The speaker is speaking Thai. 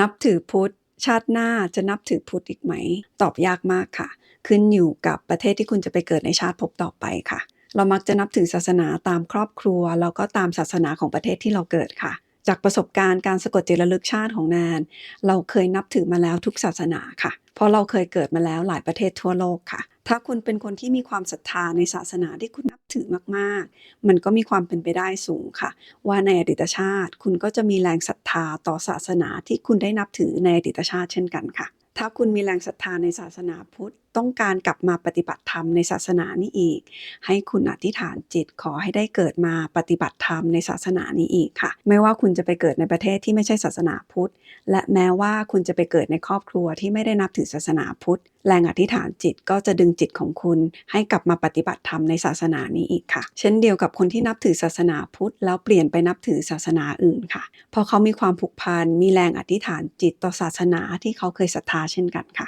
นับถือพุทธ ชาติหน้าจะนับถือพุทธอีกไหม ตอบยากมากค่ะ ขึ้นอยู่กับประเทศที่คุณจะไปเกิดในชาติภพต่อไปค่ะ เรามักจะนับถือศาสนาตามครอบครัว แล้วก็ตามศาสนาของประเทศที่เราเกิดค่ะ จากประสบการณ์การสะกดจิตระลึกชาติของแนนเราเคยนับถือมาแล้วทุกศาสนาค่ะ เพราะเราเคยเกิดมาแล้วหลายประเทศทั่วโลกค่ะ ถ้าคุณเป็นคนที่มีความศรัทธาในศาสนาที่คุณนับถือมากๆ มันก็มีความเป็นไปได้สูงค่ะ ว่าในอดีตชาติ คุณก็จะมีแรงศรัทธาต่อศาสนาที่คุณได้นับถือในอดีตชาติเช่นกันค่ะ ถ้าคุณมีแรงศรัทธาในศาสนาพุทธ ต้องการกลับมาปฏิบัติธรรมในศาสนานี้อีก ให้คุณอธิษฐานจิตขอให้ได้เกิดมาปฏิบัติธรรมในศาสนานี้อีกค่ะ ไม่ว่าคุณจะไปเกิดในประเทศที่ไม่ใช่ศาสนาพุทธ และแม้ว่าคุณจะไปเกิดในครอบครัวที่ไม่ได้นับถือศาสนาพุทธ แรงอธิษฐานจิตก็จะดึงจิตของคุณให้กลับมาปฏิบัติธรรมในศาสนานี้อีกค่ะ เช่นเดียวกับคนที่นับถือศาสนาพุทธ แล้วเปลี่ยนไปนับถือศาสนาอื่นค่ะพราะเขามีความผูกพันมีแรงอธิษฐานจิตต่อศาสนาที่เขาเคยศรัทธาเช่นกันค่ะ